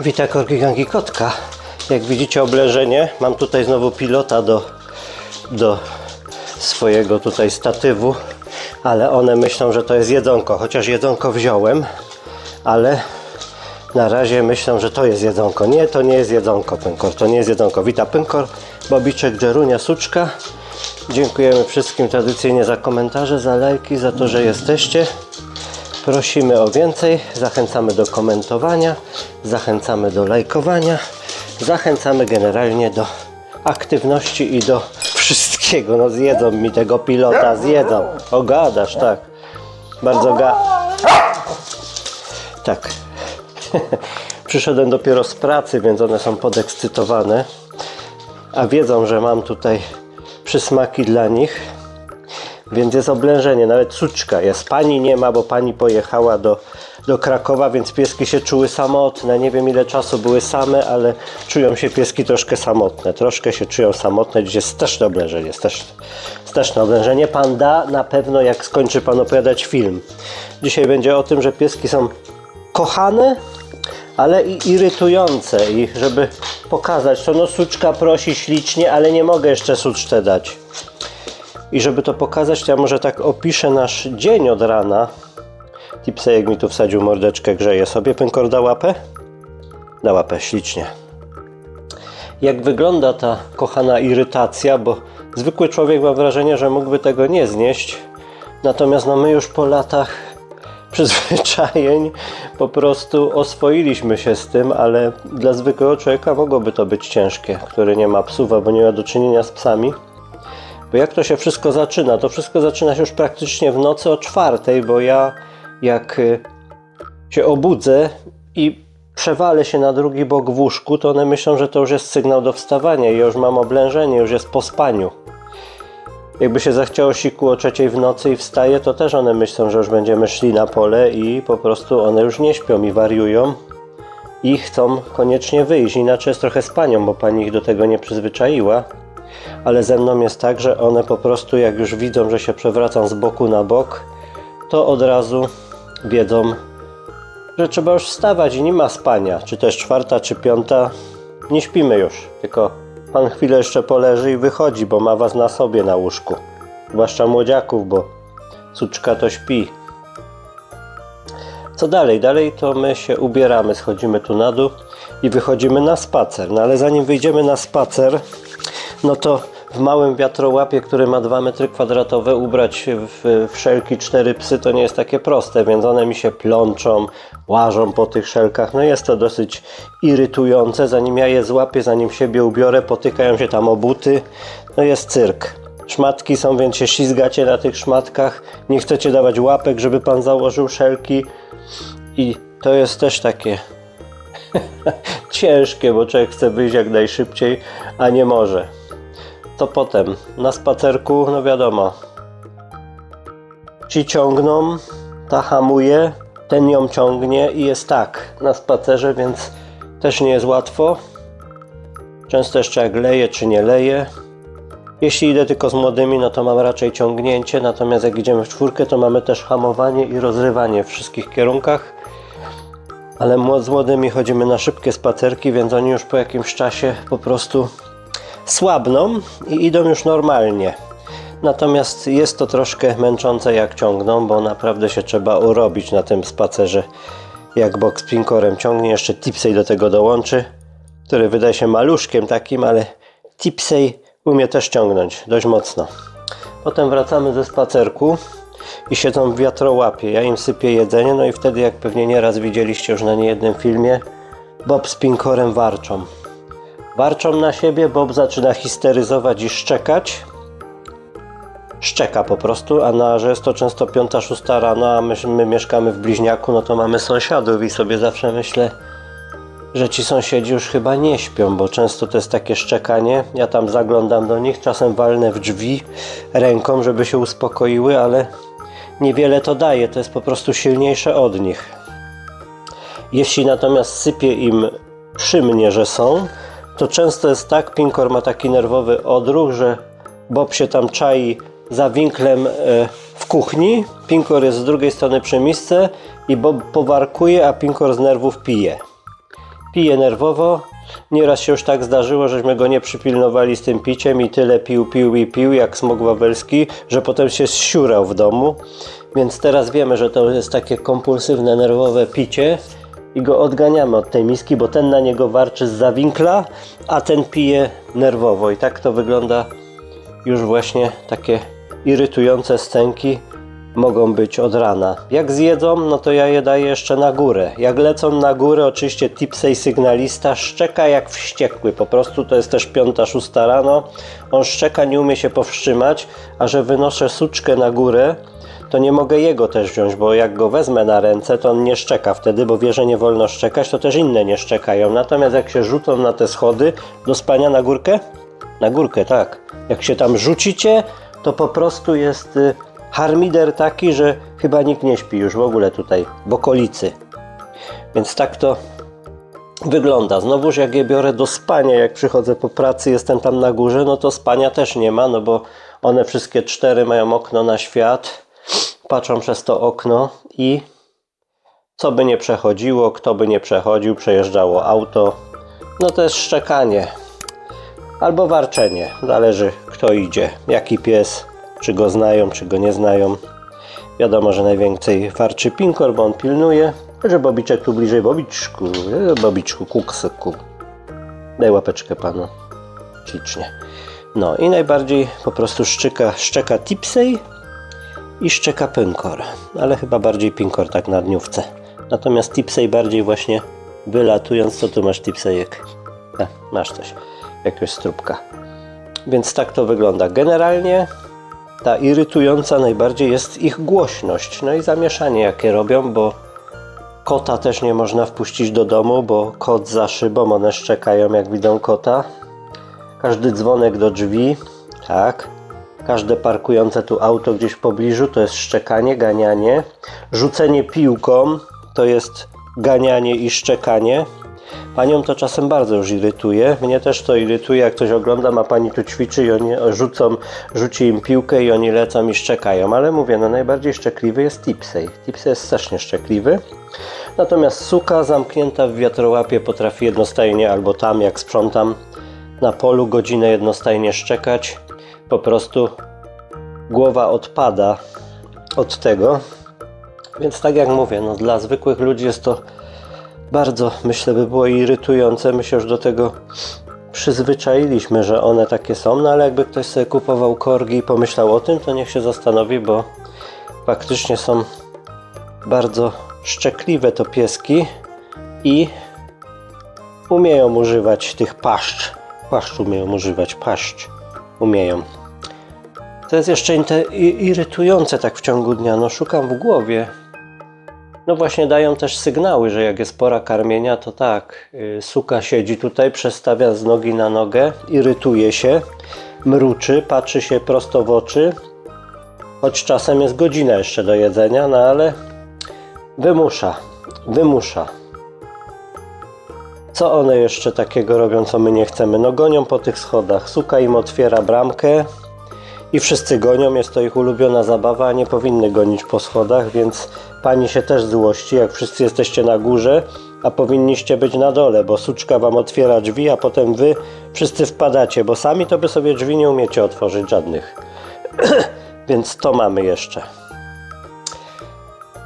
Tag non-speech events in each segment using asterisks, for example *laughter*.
Witaj Korki Kotka. Jak widzicie oblężenie, mam tutaj znowu pilota do, do swojego tutaj statywu, ale one myślą, że to jest jedzonko, chociaż jedzonko wziąłem, ale na razie myślą, że to jest jedzonko. Nie, to nie jest jedzonko, Pynkor, to nie jest jedzonko. Wita Pynkor, Bobiczek, Dżerunia, Suczka. Dziękujemy wszystkim tradycyjnie za komentarze, za lajki, za to, że jesteście. Prosimy o więcej, zachęcamy do komentowania, zachęcamy do lajkowania, zachęcamy generalnie do aktywności i do wszystkiego. No zjedzą mi tego pilota, zjedzą. O gadasz, tak. Bardzo ga... Tak. *laughs* Przyszedłem dopiero z pracy, więc one są podekscytowane. A wiedzą, że mam tutaj przysmaki dla nich. Więc jest oblężenie, nawet suczka jest. Pani nie ma, bo pani pojechała do, do Krakowa, więc pieski się czuły samotne. Nie wiem ile czasu były same, ale czują się pieski troszkę samotne. Troszkę się czują samotne. Dziś jest straszne oblężenie. Straszne, straszne oblężenie. Pan da na pewno, jak skończy pan opowiadać film. Dzisiaj będzie o tym, że pieski są kochane, ale i irytujące. I żeby pokazać to, no suczka prosi ślicznie, ale nie mogę jeszcze suczce dać. I żeby to pokazać, to ja może tak opiszę nasz dzień od rana. Tipsejek mi tu wsadził mordeczkę, grzeje sobie. Pękor da łapę? Da łapę, ślicznie. Jak wygląda ta kochana irytacja, bo zwykły człowiek ma wrażenie, że mógłby tego nie znieść. Natomiast no my już po latach *laughs* przyzwyczajeń po prostu oswoiliśmy się z tym, ale dla zwykłego człowieka mogłoby to być ciężkie, który nie ma psów albo nie ma do czynienia z psami. Bo jak to się wszystko zaczyna? To wszystko zaczyna się już praktycznie w nocy o czwartej, bo ja jak y, się obudzę i przewalę się na drugi bok w łóżku, to one myślą, że to już jest sygnał do wstawania i już mam oblężenie, już jest po spaniu. Jakby się zachciało siku o trzeciej w nocy i wstaje, to też one myślą, że już będziemy szli na pole i po prostu one już nie śpią i wariują i chcą koniecznie wyjść. Inaczej jest trochę z panią, bo pani ich do tego nie przyzwyczaiła ale ze mną jest tak, że one po prostu jak już widzą, że się przewracam z boku na bok, to od razu wiedzą, że trzeba już wstawać i nie ma spania. Czy też czwarta, czy piąta, nie śpimy już. Tylko pan chwilę jeszcze poleży i wychodzi, bo ma was na sobie na łóżku. Zwłaszcza młodziaków, bo suczka to śpi. Co dalej? Dalej to my się ubieramy, schodzimy tu na dół i wychodzimy na spacer. No ale zanim wyjdziemy na spacer, no to w małym wiatrołapie, który ma 2 metry kwadratowe, ubrać w, w cztery psy to nie jest takie proste, więc one mi się plączą, łażą po tych szelkach. No jest to dosyć irytujące. Zanim ja je złapię, zanim siebie ubiorę, potykają się tam o buty. No jest cyrk. Szmatki są, więc się ślizgacie na tych szmatkach. Nie chcecie dawać łapek, żeby pan założył szelki. I to jest też takie *laughs* ciężkie, bo człowiek chce wyjść jak najszybciej, a nie może. To potem na spacerku, no wiadomo, ci ciągną, ta hamuje, ten ją ciągnie i jest tak na spacerze, więc też nie jest łatwo. Często jeszcze jak leje czy nie leje. Jeśli idę tylko z młodymi, no to mam raczej ciągnięcie, natomiast jak idziemy w czwórkę, to mamy też hamowanie i rozrywanie w wszystkich kierunkach. Ale z młodymi chodzimy na szybkie spacerki, więc oni już po jakimś czasie po prostu słabną i idą już normalnie. Natomiast jest to troszkę męczące jak ciągną, bo naprawdę się trzeba urobić na tym spacerze. Jak bok z pinkorem ciągnie, jeszcze Tipsej do tego dołączy, który wydaje się maluszkiem takim, ale Tipsej umie też ciągnąć dość mocno. Potem wracamy ze spacerku i siedzą w wiatrołapie. Ja im sypię jedzenie, no i wtedy, jak pewnie nieraz widzieliście już na niejednym filmie, Bob z Pinkorem warczą. Warczą na siebie, Bob zaczyna histeryzować i szczekać. Szczeka po prostu, a na, że jest to często piąta, szósta rano, a my, my mieszkamy w bliźniaku, no to mamy sąsiadów i sobie zawsze myślę, że ci sąsiedzi już chyba nie śpią, bo często to jest takie szczekanie. Ja tam zaglądam do nich, czasem walnę w drzwi ręką, żeby się uspokoiły, ale niewiele to daje, to jest po prostu silniejsze od nich. Jeśli natomiast sypie im przy mnie, że są, to często jest tak, Pinkor ma taki nerwowy odruch, że Bob się tam czai za winklem e, w kuchni, Pinkor jest z drugiej strony przy misce i Bob powarkuje, a Pinkor z nerwów pije. Pije nerwowo. Nieraz się już tak zdarzyło, żeśmy go nie przypilnowali z tym piciem i tyle pił, pił i pił, jak smok wawelski, że potem się zsiurał w domu. Więc teraz wiemy, że to jest takie kompulsywne, nerwowe picie i go odganiamy od tej miski, bo ten na niego warczy z zawinkla, a ten pije nerwowo. I tak to wygląda już właśnie takie irytujące scenki mogą być od rana. Jak zjedzą, no to ja je daję jeszcze na górę. Jak lecą na górę, oczywiście Tipsej sygnalista szczeka jak wściekły. Po prostu to jest też piąta, szósta rano. On szczeka, nie umie się powstrzymać, a że wynoszę suczkę na górę, to nie mogę jego też wziąć, bo jak go wezmę na ręce, to on nie szczeka wtedy, bo wie, że nie wolno szczekać, to też inne nie szczekają. Natomiast jak się rzucą na te schody do spania na górkę, na górkę, tak. Jak się tam rzucicie, to po prostu jest y, harmider taki, że chyba nikt nie śpi już w ogóle tutaj w okolicy. Więc tak to wygląda. Znowuż jak je biorę do spania, jak przychodzę po pracy, jestem tam na górze, no to spania też nie ma, no bo one wszystkie cztery mają okno na świat, patrzą przez to okno i co by nie przechodziło, kto by nie przechodził, przejeżdżało auto, no to jest szczekanie albo warczenie. Zależy kto idzie, jaki pies, czy go znają, czy go nie znają. Wiadomo, że najwięcej warczy Pinkor, bo on pilnuje. Że Bobiczek tu bliżej. Bobiczku, Bobiczku, kuksyku. Daj łapeczkę panu. Ślicznie. No i najbardziej po prostu szczeka, szczeka Tipsej i szczeka Pinkor. Ale chyba bardziej Pinkor tak na dniówce. Natomiast Tipsej bardziej właśnie wylatując. Co tu masz Tipsejek? A, masz coś. Jakiegoś strubka. Więc tak to wygląda. Generalnie ta irytująca najbardziej jest ich głośność. No i zamieszanie jakie robią, bo kota też nie można wpuścić do domu, bo kot za szybą, one szczekają jak widzą kota. Każdy dzwonek do drzwi, tak. Każde parkujące tu auto gdzieś w pobliżu to jest szczekanie, ganianie. Rzucenie piłką to jest ganianie i szczekanie. Panią to czasem bardzo już irytuje. Mnie też to irytuje, jak ktoś oglądam, a pani tu ćwiczy i oni rzucą, rzuci im piłkę i oni lecą i szczekają. Ale mówię, no najbardziej szczekliwy jest Tipsej. Tipsej jest strasznie szczekliwy. Natomiast suka zamknięta w wiatrołapie potrafi jednostajnie albo tam, jak sprzątam na polu, godzinę jednostajnie szczekać. Po prostu głowa odpada od tego. Więc tak jak mówię, no dla zwykłych ludzi jest to bardzo, myślę, by było irytujące. My się już do tego przyzwyczailiśmy, że one takie są, no ale jakby ktoś sobie kupował korgi i pomyślał o tym, to niech się zastanowi, bo faktycznie są bardzo szczekliwe to pieski i umieją używać tych paszcz. Paszcz umieją używać, paszcz umieją. To jest jeszcze irytujące tak w ciągu dnia. No szukam w głowie. No właśnie dają też sygnały, że jak jest pora karmienia, to tak, y, suka siedzi tutaj, przestawia z nogi na nogę, irytuje się, mruczy, patrzy się prosto w oczy, choć czasem jest godzina jeszcze do jedzenia, no ale wymusza, wymusza. Co one jeszcze takiego robią, co my nie chcemy? No gonią po tych schodach, suka im otwiera bramkę, i wszyscy gonią, jest to ich ulubiona zabawa, a nie powinny gonić po schodach, więc pani się też złości, jak wszyscy jesteście na górze, a powinniście być na dole, bo suczka wam otwiera drzwi, a potem wy wszyscy wpadacie, bo sami to by sobie drzwi nie umiecie otworzyć żadnych. *clears throat* więc to mamy jeszcze.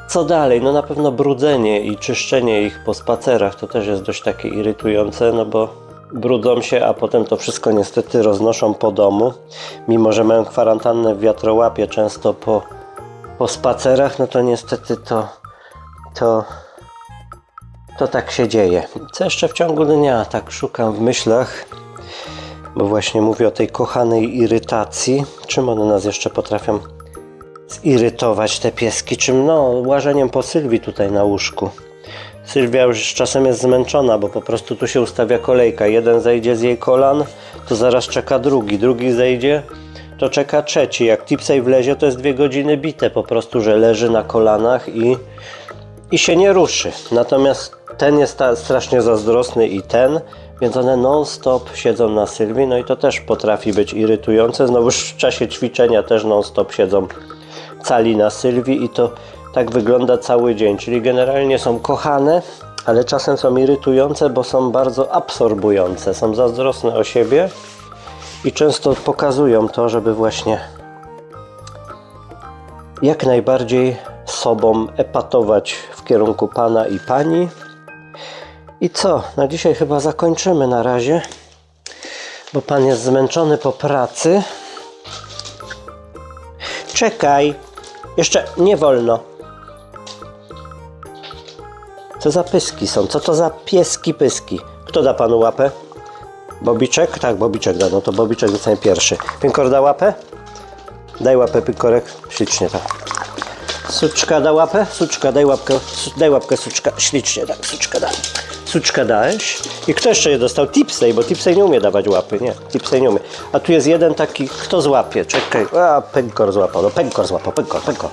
Co dalej? No na pewno brudzenie i czyszczenie ich po spacerach to też jest dość takie irytujące, no bo brudzą się, a potem to wszystko niestety roznoszą po domu. Mimo, że mają kwarantannę w wiatrołapie często po, po spacerach, no to niestety to, to, to tak się dzieje. Co jeszcze w ciągu dnia? Tak szukam w myślach, bo właśnie mówię o tej kochanej irytacji. Czym one nas jeszcze potrafią zirytować, te pieski? Czym? No, łażeniem po Sylwii tutaj na łóżku. Sylwia już czasem jest zmęczona, bo po prostu tu się ustawia kolejka. Jeden zejdzie z jej kolan, to zaraz czeka drugi. Drugi zejdzie, to czeka trzeci. Jak Tipsej wlezie, to jest dwie godziny bite po prostu, że leży na kolanach i, i się nie ruszy. Natomiast ten jest strasznie zazdrosny i ten, więc one non-stop siedzą na Sylwii, no i to też potrafi być irytujące. Znowu w czasie ćwiczenia też non-stop siedzą cali na Sylwii i to tak wygląda cały dzień, czyli generalnie są kochane, ale czasem są irytujące, bo są bardzo absorbujące, są zazdrosne o siebie i często pokazują to, żeby właśnie jak najbardziej sobą epatować w kierunku pana i pani. I co? Na dzisiaj chyba zakończymy na razie, bo pan jest zmęczony po pracy. Czekaj, jeszcze nie wolno. Co za pyski są? Co to za pieski pyski? Kto da panu łapę? Bobiczek? Tak, Bobiczek da. No to Bobiczek zostanie pierwszy. Pinkor da łapę? Daj łapę, Pinkorek. Ślicznie, tak. Suczka da łapę? Suczka, daj łapkę. Su- Daj łapkę, suczka. Ślicznie, tak. Suczka da. Suczka dałeś. I kto jeszcze je dostał? Tipsej, bo Tipsej nie umie dawać łapy. Nie, Tipsej nie umie. A tu jest jeden taki, kto złapie? Czekaj. A, Pękor złapał. No, Pękor złapał. Pękor, Pękor.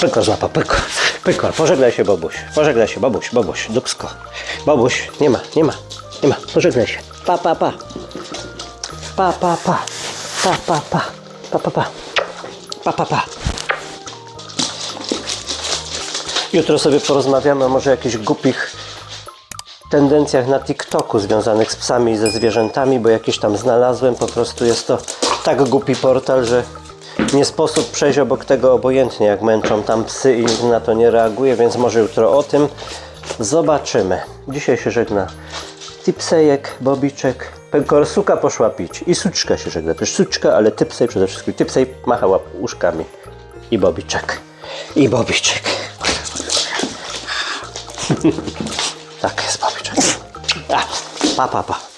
Pękor złapał. Pękor. Pękor. Pożegnaj się, Bobuś. Pożegnaj się, Bobuś, Bobuś. Dubsko. Bobuś. Nie ma, nie ma. Nie ma. Pożegnaj się. Pa, pa, pa. Pa, pa, pa. Pa, pa, pa. Pa, pa, pa. Pa, pa, pa. Jutro sobie porozmawiamy o może jakichś głupich tendencjach na TikToku związanych z psami i ze zwierzętami, bo jakieś tam znalazłem. Po prostu jest to tak głupi portal, że nie sposób przejść obok tego obojętnie, jak męczą tam psy i nikt na to nie reaguje, więc może jutro o tym zobaczymy. Dzisiaj się żegna Tipsejek, Bobiczek, Pękorsuka poszła pić i Suczka się żegna. Też Suczka, ale Typsej przede wszystkim. Typsej macha łap uszkami. I Bobiczek. I Bobiczek. Tak jest Bobiczek. A, pa, pa, pa.